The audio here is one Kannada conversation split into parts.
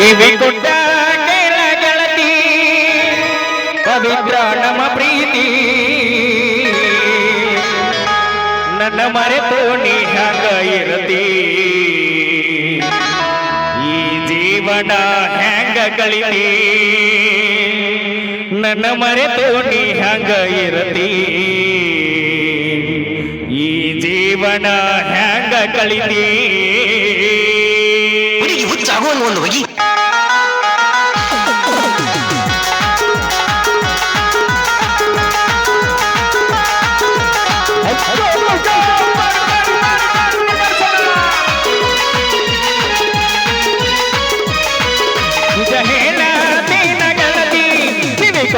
ಕಿವಿ ಕೊಟ್ಟ ಕೆಳ ಗೆಳತಿ ಪವಿತ್ರ ನಮ್ಮ ಪ್ರೀತಿ. ನನ್ನ ಮರೆತು ನೀ ಹಂಗ ಇರತಿ. ಈ ಜೀವನ ಹೆಂಗ ಕಳಿತಿ? ನನ್ನ ಮರೆತು ನೀ ಹಂಗ ಇರತಿ. ಈ ಜೀವನ ಹೆಂಗ ಕಳಿತಿ? ಹುಚ್ಚಾಗುವ ಒಂದು ಹೋಗಿ.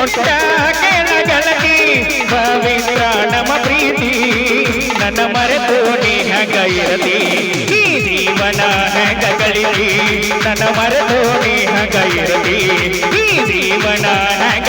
ಕೊಟ್ಟ ಗೆಳತಿ ನಮ್ಮ ಪ್ರೀತಿ, ನನ್ನ ಮರೆತು ನೀ ಹೆಂಗ ಇರಲಿ. ಈ ಜೀವನ ಹೆಂಗ ಕಳಿಲಿ ನನ್ನ ಮರೆತು ನೀ ಹೆಂಗ ಇರಲಿ. ಈ ಜೀವನ ಹೆಂಗ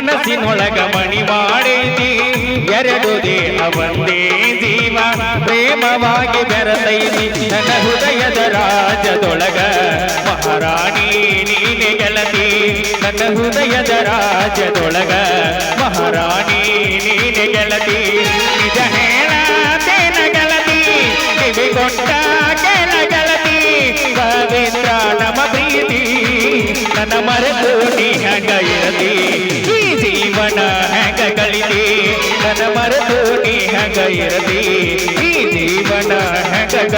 ಮನಸ್ಸಿನೊಳಗ ಮಣಿ ಮಾಡೈತಿ ಎರಡು ದೇಹ ಜೀವ. ಪ್ರೇಮವಾಗಿ ಬೆರತೈತಿ ನನ್ನ ಹೃದಯದ ರಾಜದೊಳಗ ಮಹಾರಾಣಿ, ನೀನೆ ಗೆಳತಿ. ನನ್ನ ಹೃದಯದ ರಾಜದೊಳಗ ಮಹಾರಾಣಿ, ನೀನೆ ಗೆಳತಿ. ನಿಜ ಹೇಳತೇನ ಗೆಳತಿ. ಕಿವಿಗೊಂಡ ಕೆಲ ಗೆಳತಿ. ಪವಿತ್ರ ನಮ್ಮ ಪ್ರೀತಿ. ನನ್ನ ಮರೆತು ನೀ ಹಂಗ ಇರಲಿ ಇರಲಿ ಈ ಜೀವನ ಹೆಂಗ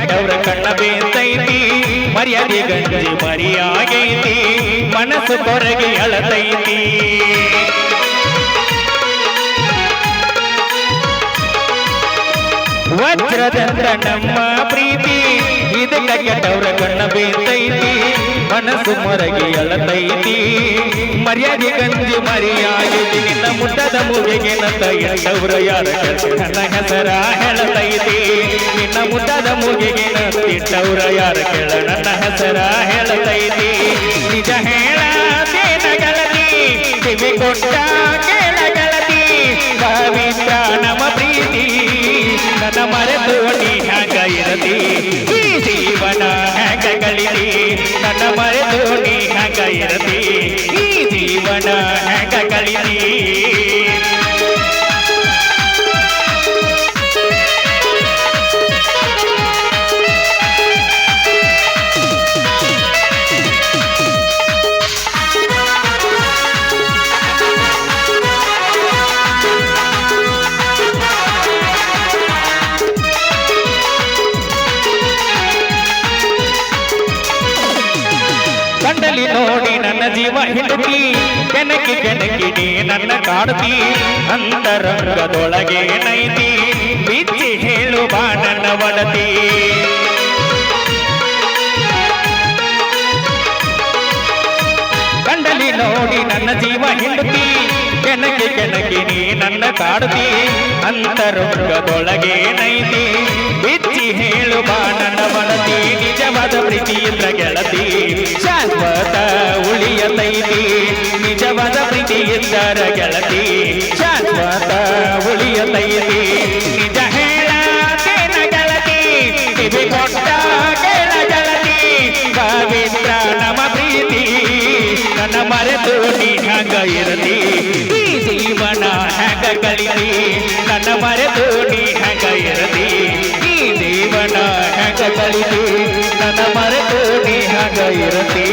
ಕೆಟ್ಟವ್ರ ಕಣ್ಣ ಬೇತೈತಿ ಮರ್ಯಾದೆ ಗಂಜಿ ಮರಿಯಾಗೈತಿ, ಮನಸ್ಸು ಕೊರಗೆ ಅಳತೈತಿ. ವಜ್ರದಂತ ನಮ್ಮ ಪ್ರೀತಿ ಇದಕ್ಕೆ ಕೆಟ್ಟವ್ರ ಕಣ್ಣ ಬೇತೈತಿ. ಮನಸ್ಸು ಮರಗಿ ಅಳತೈತಿ. ಮರ್ಯಾದೆ ಗಂಜಿ ಮರಿಯಾಗಿ ನಿನ್ನ ಮುಟ್ಟದ ಮುಗಿಗೆ ನಂತ ಎಂಟವ್ರ ಯಾರ ನನ್ನ ಹೆಸರ ಹೇಳತೈತಿ. ನಿನ್ನ ಮುಟ್ಟದ ಮುಗಿಗೆ ನಂತಿಟ್ಟವ್ರ ಯಾರ ಕೇಳ ನನ್ನ ಹೆಸರ ಹೇಳತೈತಿ. ನಿಜ ಹೇಳ ಕೊಟ್ಟ ನೋಡಿ ನನ್ನ ಜೀವ ಹಿಡುಕಿ ಕೆನಕಿ ನೀ ನನ್ನ ಕಾಡ್ತಿ ಅಂತರಂಗದೊಳಗೆ ನೈತಿ ಬಿಚ್ಚಿ ಹೇಳು ಬಾ ನನ್ನ ಒಡತಿ. ನನ್ನ ಜೀವ ಹಿಂಡುತ್ತಿ. ಕೆಣಕಿ ನೀ ನನ್ನ ಕಾಡುತ್ತಿ. ಅಂತರಂಗದೊಳಗೆ ನೈತಿ. ಬಿಚ್ಚಿ ಹೇಳು ಬಾ ನನ್ನ ಮನತಿ ನಿಜವಾದ ಪ್ರೀತಿಯಿಂದ ಗೆಳತಿ. ಶಾಶ್ವತ ಉಳಿಯತೈತಿ ನಿಜವಾದ ಪ್ರೀತಿ ಇದ್ದರ ಗೆಳತಿ. ಶಾಶ್ವತ ಉಳಿಯತೈತಿ ಮರೆತು ನೀ ಹಂಗ ಇರಲಿ. ಈ ಜೀವನ ಹ್ಯಾಂಗ ಕಲಿಯಲಿ ನನ್ನ ಮರೆತು ನೀ ಹಂಗ ಇರಲಿ. ಈ ಜೀವನ ಹ್ಯಾಂಗ ಕಲಿಯಲಿ ನನ್ನ ಮರೆತು ನೀ ಹಂಗ ಇರಲಿ.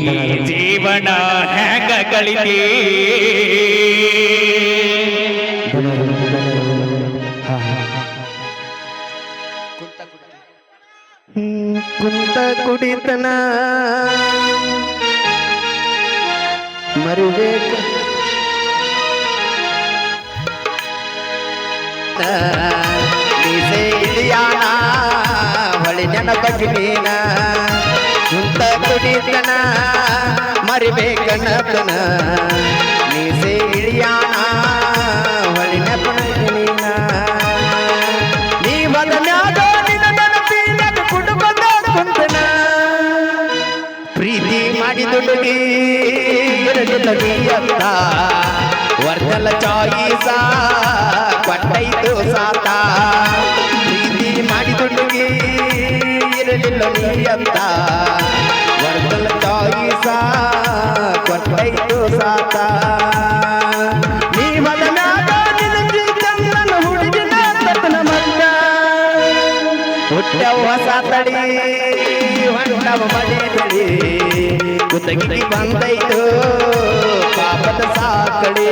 ಈ ಜೀವನ ಹೆಂಗ ಕಳಿತಿ ಕುಂತ ಕುಡಿತನ. ಮರಿಬೇಕ ಇಳಿಯಾಣ ಹೊಳಿ ನೆನಪಗಿ ನೀನ. ಕುಂತ ಕುಡಿತನ ಮರಿಬೇಕನ ಮೀಸೆ ಇಳಿಯಾಣ ಮಾಡಿದುಡುಗಿ ಇರಲಿಲ್ಲ ವರ್ತಲ ವರ್ಧಲ ಚಾಯಿಸ ಕೊಟ್ಟೈತು ಸಾತ. ಪ್ರೀತಿ ಮಾಡಿದುಡುಗಿ ಇರಲಿಲ್ಲ ನೀಯತ್ತ ವರ್ಧಲ ಚಾಯಿಸ ಕೊಟ್ಟೈತು ಸಾತ. ಹುಟ್ಟವ ಹೊಸ ತಡಿ ಹೊಂಟವ ಕುತಗಿ ಬಂದೈತು ಪಾಪದ ಸಾಕಡಿ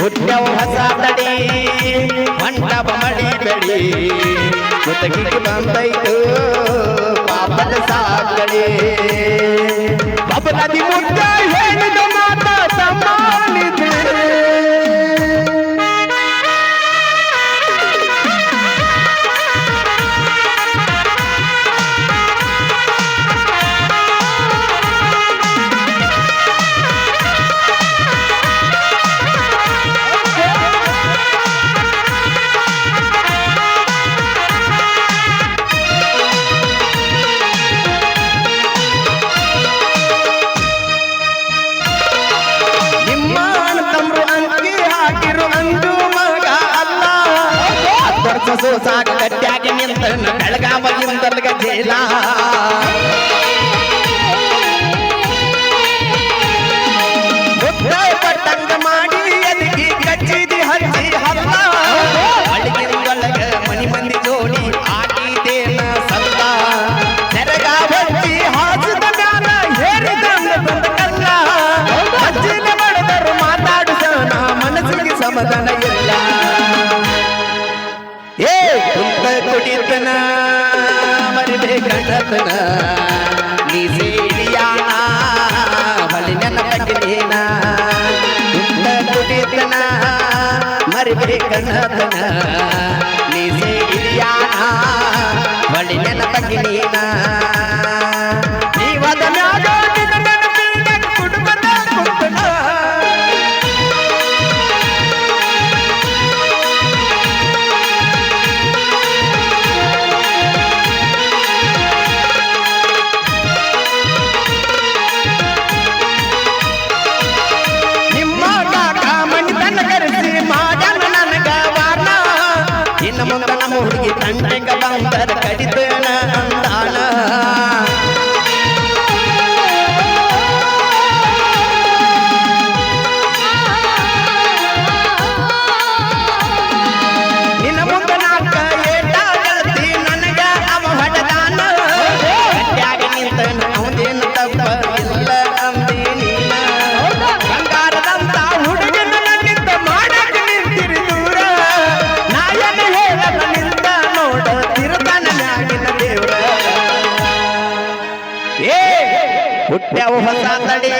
ಹುಟ್ಟವ ಹೊಸ ತಡಿ. ಮಂಟಪ ಮಡಿ ಬೆಳಿ ಕುತಗಿ ಬಂದೈತು? ಪಾಪದ ಸಾಕಡಿ ಪಾಪದ ಮುಟ್ಟ ಹೇಳಿದ ಮಾತ ಸಮಾನಿದೆ. ವರ್ಷ ಸಾಗ ಗಟ್ಟಿಯಾಗಿ ನಿಂತ ಬೆಳಗಾವಿಯಿಂದಲ್ಗ ಜೇಲ. ಕುಂತ ಕುಡಿತನ ಮರಿಬೇಕಂಡತನ ನೀ ಸೇರಿಯಾಣ ಬಳಿ ನೆನಪಗಿನೇನ ಕುಂತ ಕುಡಿತನ ಮರಿಬೇಕಂಡತನ ನೀ ಸೇರಿಯಾಣ ಬಳಿ ನೆನಪಗಿನೇನ ಹೊಸ ತಡಿ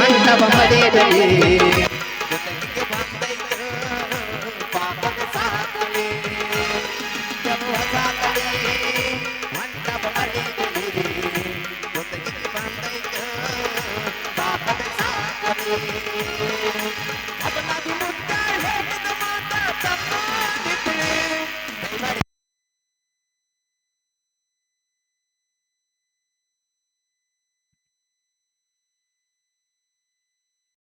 ಮಂಟಪ ಮಡಿಯಲಿ